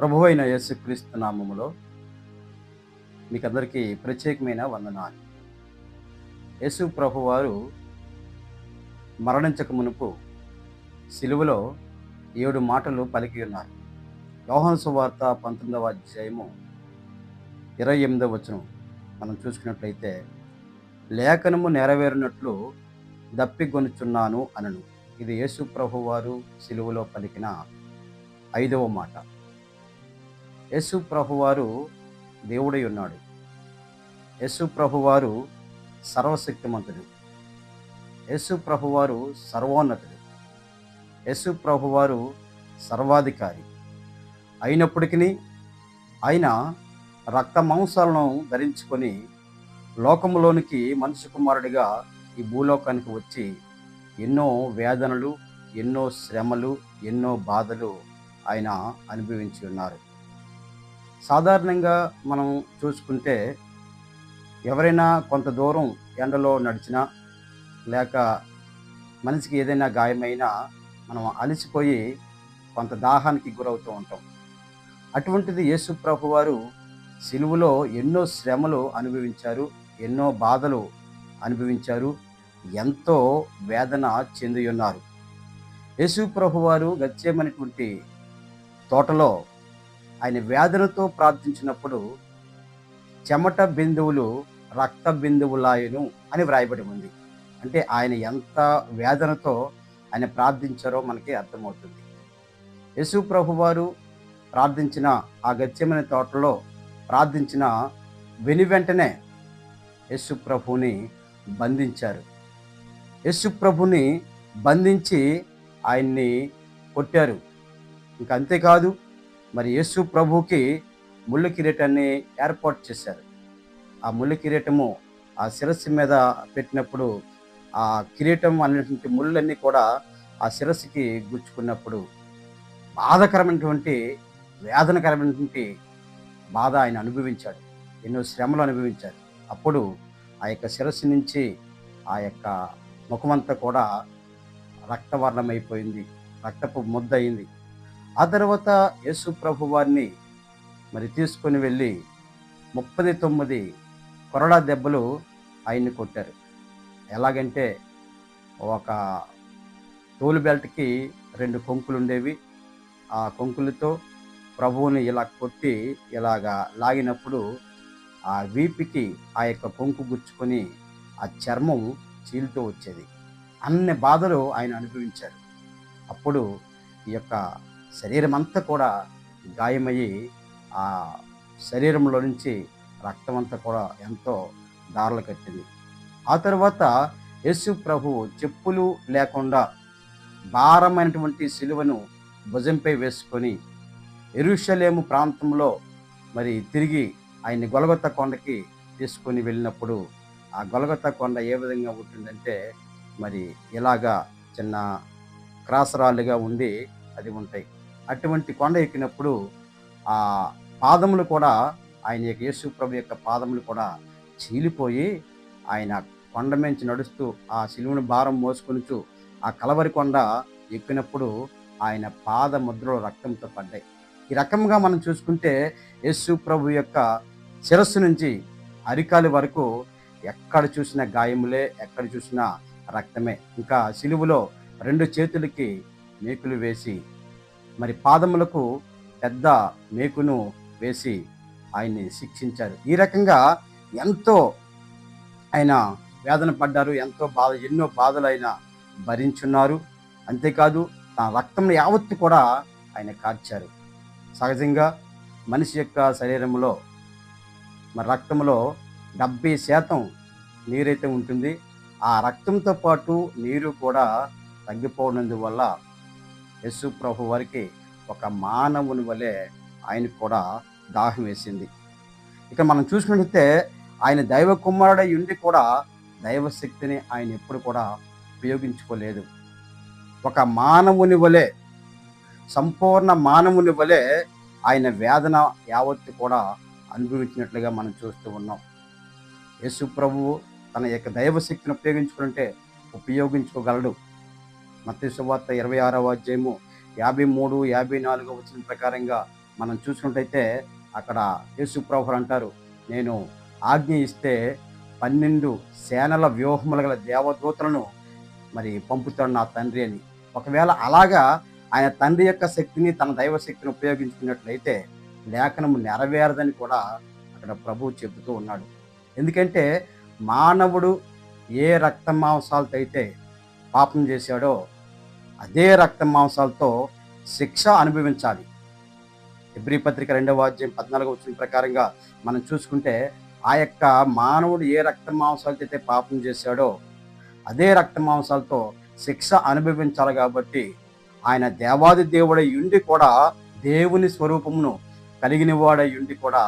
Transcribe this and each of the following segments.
ప్రభు అయిన యేసుక్రీస్తు నామములో మీకు అందరికీ ప్రత్యేకమైన వందనాలు. యేసు ప్రభు వారు మరణించక మునుపు సిలువలో ఏడు మాటలు పలికి ఉన్నారు. యోహాను సువార్త పంతొమ్మిదవ అధ్యాయము ఇరవై ఎనిమిదవ వచనం మనం చూసుకున్నట్లయితే లేఖనము నెరవేరినట్లు దప్పిగొనుచున్నాను అనను. ఇది యేసు ప్రభు వారు సిలువలో పలికిన ఐదవ మాట. యేసు ప్రభువారు దేవుడై ఉన్నాడు. యేసు ప్రభువారు సర్వశక్తిమంతుడు. యేసు ప్రభువారు సర్వోన్నతుడు. యేసు ప్రభువారు సర్వాధికారి. అయినప్పటికీ ఆయన రక్త మాంసాలను ధరించుకొని లోకంలోనికి మనుషు కుమారుడిగా ఈ భూలోకానికి వచ్చి ఎన్నో వేదనలు ఎన్నో శ్రమలు ఎన్నో బాధలు ఆయన అనుభవించి ఉన్నారు. సాధారణంగా మనం చూసుకుంటే ఎవరైనా కొంత దూరం ఎండలో నడిచినా లేక మనిషికి ఏదైనా గాయమైనా మనం అలసిపోయి కొంత దాహానికి గురవుతూ ఉంటాం. అటువంటిది యేసు ప్రభు వారు సిలువలో ఎన్నో శ్రమలు అనుభవించారు ఎన్నో బాధలు అనుభవించారు ఎంతో వేదన చెందియున్నారు. యేసు ప్రభు వారు గచ్చేమనేటువంటి తోటలో ఆయన వేదనతో ప్రార్థించినప్పుడు చెమట బిందువులు రక్త బిందువులాయను అని వ్రాయబడి ఉంది. అంటే ఆయన ఎంత వేదనతో ఆయన ప్రార్థించారో మనకి అర్థమవుతుంది. యశు ప్రభువారు ప్రార్థించిన ఆ గత్యమైన తోటలో ప్రార్థించిన వెను వెంటనే యశు ప్రభుని బంధించారు. యశు ప్రభుని బంధించి ఆయన్ని కొట్టారు. ఇంకంతేకాదు అంతేకాదు మరి యేసు ప్రభుకి ముళ్ళు కిరీటాన్ని ఏర్పాటు చేశారు. ఆ ముళ్ళు కిరీటము ఆ శిరస్సు మీద పెట్టినప్పుడు ఆ కిరీటం అనేటువంటి ముళ్ళన్నీ కూడా ఆ శిరస్సుకి గుచ్చుకున్నప్పుడు బాధకరమైనటువంటి వేదనకరమైనటువంటి బాధ ఆయన అనుభవించాడు. ఎన్నో శ్రమలు అనుభవించాడు. అప్పుడు ఆ యొక్క శిరస్సు నుంచి ఆ యొక్క ముఖమంతా కూడా రక్తవర్ణమైపోయింది. రక్తపు ముద్ద అయింది ఆ తర్వాత యేసు ప్రభు వారిని మరి తీసుకొని వెళ్ళి ముప్పది తొమ్మిది కొరడా దెబ్బలు ఆయన్ని కొట్టారు. ఎలాగంటే ఒక తోలు బెల్ట్కి రెండు కొంకులు ఉండేవి ఆ కొంకులతో ప్రభువుని ఇలా కొట్టి ఇలాగా లాగినప్పుడు ఆ వీపికి ఆ యొక్క కొంకు గుచ్చుకొని ఆ చర్మం చీలుతూ వచ్చేది. అన్ని బాధలు ఆయన అనుభవించారు. అప్పుడు ఈ యొక్క శరీరం అంతా కూడా గాయమయ్యి ఆ శరీరంలో నుంచి రక్తం అంతా కూడా ఎంతో దారులు కట్టింది. ఆ తర్వాత యేసు ప్రభు చెప్పులు లేకుండా భారమైనటువంటి సిలువను భుజంపై వేసుకొని ఎరుషలేము ప్రాంతంలో మరి తిరిగి ఆయన్ని గొలగొత్త కొండకి తీసుకొని వెళ్ళినప్పుడు ఆ గొలగొత్త కొండ ఏ విధంగా ఉంటుందంటే మరి ఇలాగా చిన్న క్రాసరాళ్ళుగా ఉండి అది ఉంటాయి. అటువంటి కొండ ఎక్కినప్పుడు ఆ పాదములు కూడా ఆయన యొక్క యేసు ప్రభు యొక్క పాదములు కూడా చీలిపోయి ఆయన కొండ మించి నడుస్తూ ఆ సిలువను భారం మోసుకునిచు ఆ కలవరి కొండ ఎక్కినప్పుడు ఆయన పాద ముద్రలో రక్తంతో పడ్డాయి. ఈ రకంగా మనం చూసుకుంటే యేసు ప్రభు యొక్క శిరస్సు నుంచి అరికాలి వరకు ఎక్కడ చూసిన గాయములే ఎక్కడ చూసినా రక్తమే. ఇంకా శిలువులో రెండు చేతులకి మేకులు వేసి మరి పాదములకు పెద్ద మేకును వేసి ఆయన్ని శిక్షించారు. ఈ రకంగా ఎంతో ఆయన వేదన పడ్డారు ఎంతో బాధ ఎన్నో బాధలు ఆయన భరించున్నారు. అంతేకాదు తన రక్తం యావత్తు కూడా ఆయన కార్చారు. సహజంగా మనిషి యొక్క శరీరంలో మరి రక్తంలో డెబ్బై శాతం నీరైతే ఉంటుంది. ఆ రక్తంతో పాటు నీరు కూడా తగ్గిపోనందువల్ల యశు ప్రభు వారికి ఒక మానవుని వలె ఆయనకు కూడా దాహం వేసింది. ఇక మనం చూసినట్లయితే ఆయన దైవ కుమారుడై ఉండి కూడా దైవశక్తిని ఆయన ఎప్పుడు కూడా ఉపయోగించుకోలేదు. ఒక మానవుని వలె సంపూర్ణ మానవుని వలె ఆయన వేదన యావత్తు కూడా అనుభవించినట్లుగా మనం చూస్తూ ఉన్నాం. యేసు ప్రభువు తన యొక్క దైవశక్తిని ఉపయోగించుకుంటే ఉపయోగించుకోగలడు. మత్స్య సువార్త ఇరవై ఆరవ అధ్యాయము యాభై మూడు యాభై నాలుగో వచ్చిన ప్రకారంగా మనం చూసుకుంటైతే అక్కడ యేసు ప్రభు అంటారు నేను ఆజ్ఞ ఇస్తే పన్నెండు సేనల వ్యూహములు గల దేవదూతలను మరి పంపుతాడు నా తండ్రి అని. ఒకవేళ అలాగా ఆయన తండ్రి యొక్క శక్తిని తన దైవ శక్తిని ఉపయోగించుకున్నట్లయితే లేఖనము నెరవేరదని కూడా అక్కడ ప్రభువు చెబుతూ ఉన్నాడు. ఎందుకంటే మానవుడు ఏ రక్త మాంసాలతో అయితే పాపం చేశాడో అదే రక్త మాంసాలతో శిక్ష అనుభవించాలి. ఎబ్రి పత్రిక రెండవ అధ్యాయం పద్నాలుగు వచ్చిన ప్రకారంగా మనం చూసుకుంటే ఆ యొక్క మానవుడు ఏ రక్త మాంసాలతో అయితే పాపం చేశాడో అదే రక్త మాంసాలతో శిక్ష అనుభవించాలి కాబట్టి ఆయన దేవాది దేవుడై ఉండి కూడా దేవుని స్వరూపమును కలిగిన వాడై ఉండి కూడా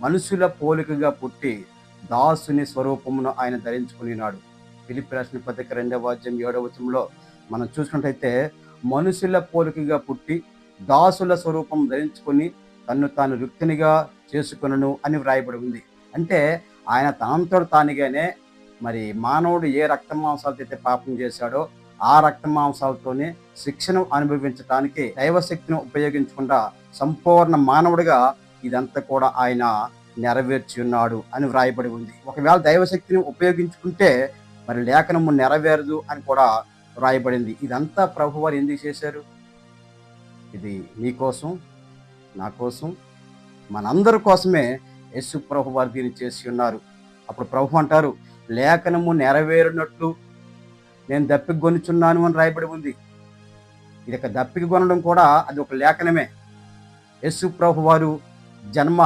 మనుషుల పోలికగా పుట్టి దాసుని స్వరూపమును ఆయన ధరించుకునినాడు పిలిపి రాసిన పత్రిక రెండవ అధ్యాయం ఏడవ వచనంలో మనం చూసుకుంటైతే మనుషుల పోలికగా పుట్టి దాసుల స్వరూపం ధరించుకొని తన్ను తాను రుక్తినిగా చేసుకునను అని వ్రాయబడి ఉంది. అంటే ఆయన తనంతో తానుగానే మరి మానవుడు ఏ రక్త మాంసాలతో అయితే పాపం చేశాడో ఆ రక్త మాంసాలతోనే శిక్షను అనుభవించడానికి దైవశక్తిని ఉపయోగించకుండా సంపూర్ణ మానవుడిగా ఇదంతా కూడా ఆయన నెరవేర్చి ఉన్నాడు అని వ్రాయబడి ఉంది. ఒకవేళ దైవశక్తిని ఉపయోగించుకుంటే మరి లేఖనము నెరవేరదు అని కూడా రాయబడింది. ఇదంతా ప్రభు వారు ఎందుకు చేశారు? ఇది మీకోసం నా కోసం మనందరి కోసమే యేసు ప్రభు వారు దీన్ని చేసి ఉన్నారు. అప్పుడు ప్రభు అంటారు లేఖనము నెరవేరినట్లు నేను దప్పిక గొనుచున్నాను అని రాయబడి ఉంది. ఇది ఒక దప్పిక కొనడం కూడా అది ఒక లేఖనమే. యేసు ప్రభు వారు జన్మ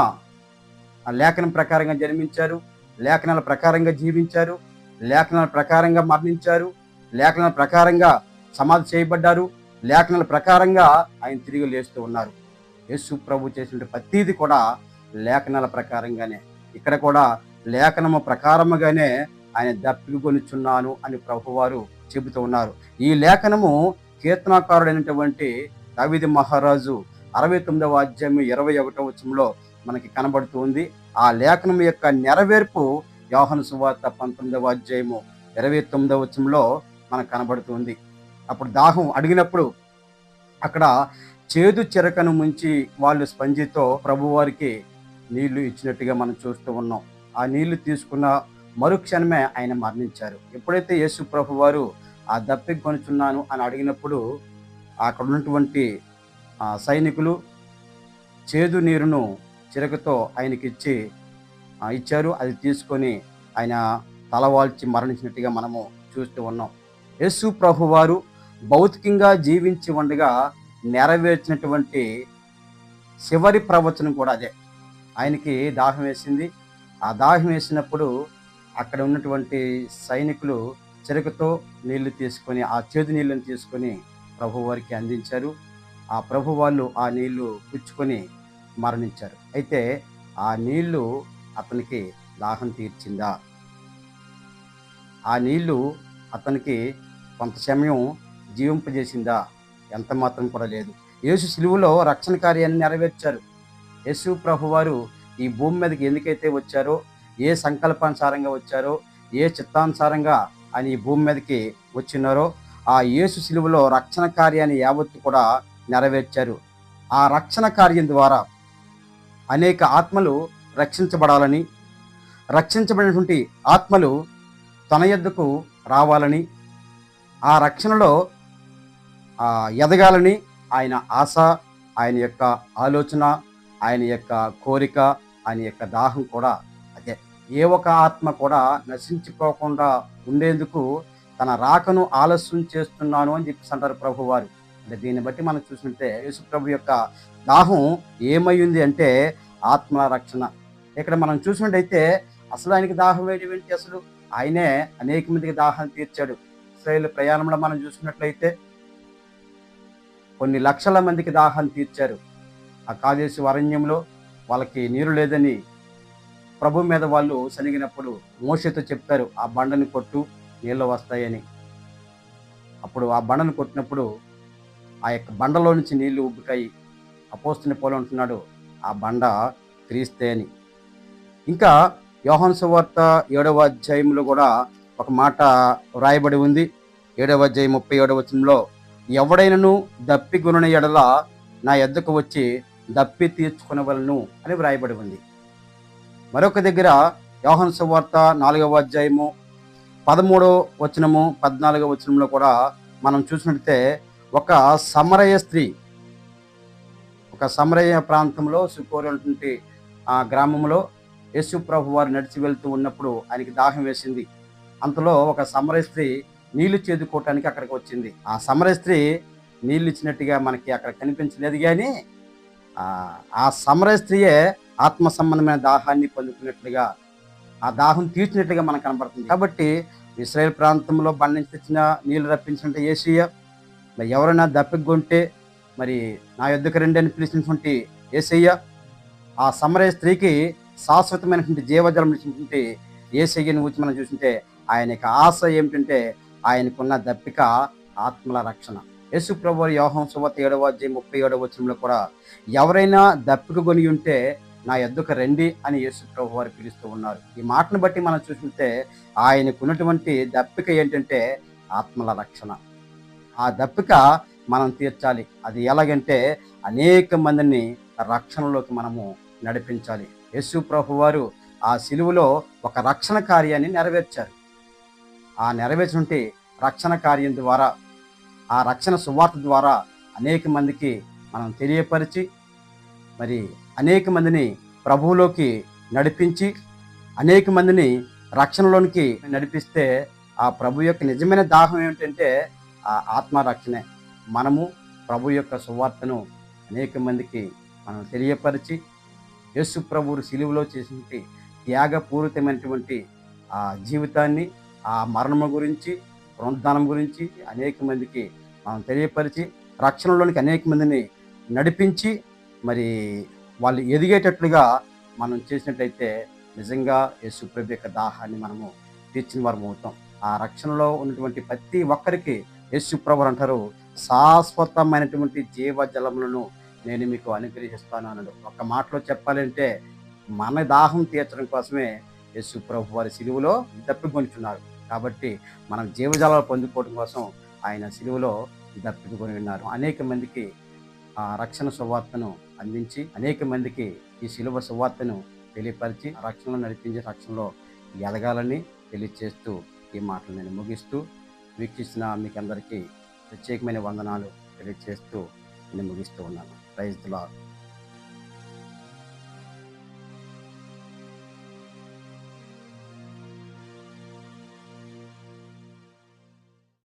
ఆ లేఖనం ప్రకారంగా జన్మించారు లేఖనాల ప్రకారంగా జీవించారు లేఖనాల ప్రకారంగా మరణించారు లేఖనాల ప్రకారంగా సమాధి చేయబడ్డారు. లేఖనాల ప్రకారంగా ఆయన తిరిగి లేస్తూ ఉన్నారు. యేసు ప్రభు చేసిన ప్రతీది కూడా లేఖనాల ప్రకారంగానే. ఇక్కడ కూడా లేఖనము ప్రకారముగానే ఆయన దప్పికొనిచున్నాను అని ప్రభువారు చెబుతూ ఉన్నారు. ఈ లేఖనము కీర్తనాకారుడైనటువంటి దావిది మహారాజు అరవై తొమ్మిదవ అధ్యాయం ఇరవై ఒకటవ వచ్చంలో మనకి కనబడుతూ ఉంది. ఆ లేఖనం యొక్క నెరవేర్పు యోహన సువార్త పంతొమ్మిదవ అధ్యాయము ఇరవై తొమ్మిదవ వచ్చంలో మనకు కనబడుతుంది. అప్పుడు దాహం అడిగినప్పుడు అక్కడ చేదు చిరకను ముంచి వాళ్ళు స్పంజితో ప్రభువారికి నీళ్ళు ఇచ్చినట్టుగా మనం చూస్తూ ఉన్నాం. ఆ నీళ్ళు తీసుకున్న మరుక్షణమే ఆయన మరణించారు. ఎప్పుడైతే యేసు ప్రభు వారు ఆ దప్పికి కొనుచున్నాను అని అడిగినప్పుడు అక్కడ ఉన్నటువంటి సైనికులు చేదు నీరును చిరకతో ఆయనకి ఇచ్చి ఇచ్చారు. అది తీసుకొని ఆయన తలవాల్చి మరణించినట్టుగా మనము చూస్తూ ఉన్నాం. యేసు ప్రభు వారు భౌతికంగా జీవించి ఉండగా నెరవేర్చినటువంటి చివరి ప్రవచనం కూడా అదే. ఆయనకి దాహం వేసింది. ఆ దాహం వేసినప్పుడు అక్కడ ఉన్నటువంటి సైనికులు చెరుకుతో నీళ్ళు తీసుకొని ఆ చేదు నీళ్ళని తీసుకొని ప్రభువారికి అందించారు. ఆ ప్రభు వాళ్ళు ఆ నీళ్ళు పుచ్చుకొని మరణించారు. అయితే ఆ నీళ్ళు అతనికి దాహం తీర్చిందా? ఆ నీళ్ళు అతనికి కొంత సమయం జీవింపజేసిందా? ఎంత మాత్రం కూడా లేదు. యేసు సిలువులో రక్షణ కార్యాన్ని నెరవేర్చారు. యేసు ప్రభు వారు ఈ భూమి మీదకి ఎందుకైతే వచ్చారో ఏ సంకల్పానుసారంగా వచ్చారో ఏ చిత్తానుసారంగా ఆయన ఈ భూమి మీదకి వచ్చినారో ఆ యేసు సిలువలో రక్షణ కార్యాన్ని యావత్తు కూడా నెరవేర్చారు. ఆ రక్షణ కార్యం ద్వారా అనేక ఆత్మలు రక్షించబడాలని రక్షించబడినటువంటి ఆత్మలు తన యొద్దకు రావాలని ఆ రక్షణలో ఎదగాలని ఆయన ఆశ ఆయన యొక్క ఆలోచన ఆయన యొక్క కోరిక ఆయన యొక్క దాహం కూడా అదే. ఏ ఒక ఆత్మ కూడా నశించిపోకుండా ఉండేందుకు తన రాకను ఆలస్యం చేస్తున్నాను అని చెప్పేసి అంటారు ప్రభు వారు అంటే దీన్ని బట్టి మనం చూసుకుంటే యేసు ప్రభు యొక్క దాహం ఏమైంది అంటే ఆత్మ రక్షణ. ఇక్కడ మనం చూసినట్టయితే అసలు ఆయనకి దాహం వేయడం ఏంటి అసలు? ఆయనే అనేక మందికి దాహం తీర్చాడు. ఇస్రాయేల్ ప్రయాణంలో మనం చూసినట్లయితే కొన్ని లక్షల మందికి దాహం తీర్చారు. ఆ కాదేశు అరణ్యంలో వాళ్ళకి నీరు లేదని ప్రభు మీద వాళ్ళు శనిగినప్పుడు మోసతో చెప్తారు ఆ బండని కొట్టు నీళ్ళు వస్తాయని. అప్పుడు ఆ బండను కొట్టినప్పుడు ఆ యొక్క బండలో నుంచి నీళ్ళు ఉబ్బుకాయి. అపోస్తుని పోలు ఉంటున్నాడు ఆ బండ క్రీస్తే అని. ఇంకా యోహన్ సువార్త ఏడవ అధ్యాయంలో కూడా ఒక మాట వ్రాయబడి ఉంది. ఏడవ అధ్యాయం ముప్పై ఏడవ వచనంలో ఎవడైనను దప్పిగొనిన ఎడల నా ఎద్దకు వచ్చి దప్పి తీర్చుకునవలను అని వ్రాయబడి ఉంది. మరొక దగ్గర యోహన్ సువార్త నాలుగవ అధ్యాయము పదమూడవ వచనము పద్నాలుగవ వచనంలో కూడా మనం చూసినట్లయితే ఒక సమరయ స్త్రీ ఒక సమరయ ప్రాంతంలో సుకోరైనటువంటి ఆ గ్రామంలో యేసు ప్రభు వారు నడిచి వెళ్తూ ఉన్నప్పుడు ఆయనకి దాహం వేసింది. అంతలో ఒక సమరయ స్త్రీ నీళ్ళు చేదుకోవటానికి అక్కడికి వచ్చింది. ఆ సమరయ స్త్రీ నీళ్ళు ఇచ్చినట్టుగా మనకి అక్కడ కనిపించలేదు కానీ ఆ ఆ సమరయ స్త్రీయే ఆత్మ సంబంధమైన దాహాన్ని పొందుకున్నట్లుగా ఆ దాహం తీర్చినట్లుగా మనకు కనబడుతుంది. కాబట్టి ఇస్రాయల్ ప్రాంతంలో బండించి తెచ్చిన నీళ్ళు రప్పించినట్టు ఏసీయ మరి ఎవరైనా దప్పికొంటే మరి నా యుద్ధకు రండి అని పిలిచినటువంటి ఏసయ్య ఆ సమరయ స్త్రీకి శాశ్వతమైనటువంటి జీవజలం ఇచ్చినటువంటి ఏసయ్యని ఊచి మనం చూస్తుంటే ఆయన యొక్క ఆశ ఏమిటంటే ఆయనకున్న దప్పిక ఆత్మల రక్షణ. యేసు ప్రభు యోహం సువత ఏడవ అధ్యాయం ముప్పై ఏడవ వచనంలో కూడా ఎవరైనా దప్పిక కొని ఉంటే నా ఎద్దుకు రండి అని యేసు ప్రభు వారు పిలుస్తూ ఉన్నారు. ఈ మాటను బట్టి మనం చూస్తుంటే ఆయనకున్నటువంటి దప్పిక ఏంటంటే ఆత్మల రక్షణ. ఆ దప్పిక మనం తీర్చాలి. అది ఎలాగంటే అనేక మందిని రక్షణలోకి మనము నడిపించాలి. యేసు ప్రభు వారు ఆ సిలువలో ఒక రక్షణ కార్యాన్ని నెరవేర్చారు. ఆ నెరవేర్చినటువంటి రక్షణ కార్యం ద్వారా ఆ రక్షణ సువార్త ద్వారా అనేక మందికి మనం తెలియపరిచి మరి అనేక మందిని ప్రభువులోకి నడిపించి అనేక మందిని రక్షణలోనికి నడిపిస్తే ఆ ప్రభు యొక్క నిజమైన దాహం ఏమిటంటే ఆ ఆత్మరక్షణే. మనము ప్రభు యొక్క సువార్తను అనేక మందికి మనం తెలియపరిచి యేసు ప్రభువు సిలువలో చేసినటువంటి త్యాగపూరితమైనటువంటి ఆ జీవితాన్ని ఆ మరణము గురించి పునరుద్ధానం గురించి అనేక మందికి మనం తెలియపరిచి రక్షణలోనికి అనేక మందిని నడిపించి మరి వాళ్ళు ఎదిగేటట్లుగా మనం చేసినట్టయితే నిజంగా యేసు ప్రభు యొక్క దాహాన్ని మనము తీర్చిన వారం అవుతాం. ఆ రక్షణలో ఉన్నటువంటి ప్రతి ఒక్కరికి యేసు ప్రభు అంటారు శాశ్వతమైనటువంటి జీవజలములను నేను మీకు అనుగ్రహిస్తాను అన్నాడు. ఒక మాటలో చెప్పాలంటే మన దాహం తీర్చడం కోసమే యేసు ప్రభు వారి సిలువలో దప్పికొనిచున్నారు కాబట్టి మనం జీవజాలాలు పొందుకోవడం కోసం ఆయన సిలువలో దప్పికొని ఉన్నారు. అనేక మందికి ఆ రక్షణ సువార్తను అందించి అనేక మందికి ఈ సిలువ సువార్తను తెలియపరిచి రక్షణలో నడిపించి రక్షణలో ఎదగాలని తెలియచేస్తూ ఈ మాటలు నేను ముగిస్తూ వీక్షిస్తున్న మీకు అందరికీ ప్రత్యేకమైన వందనాలు తెలియచేస్తూ నేను ముగిస్తూ ఉన్నాను. Praise the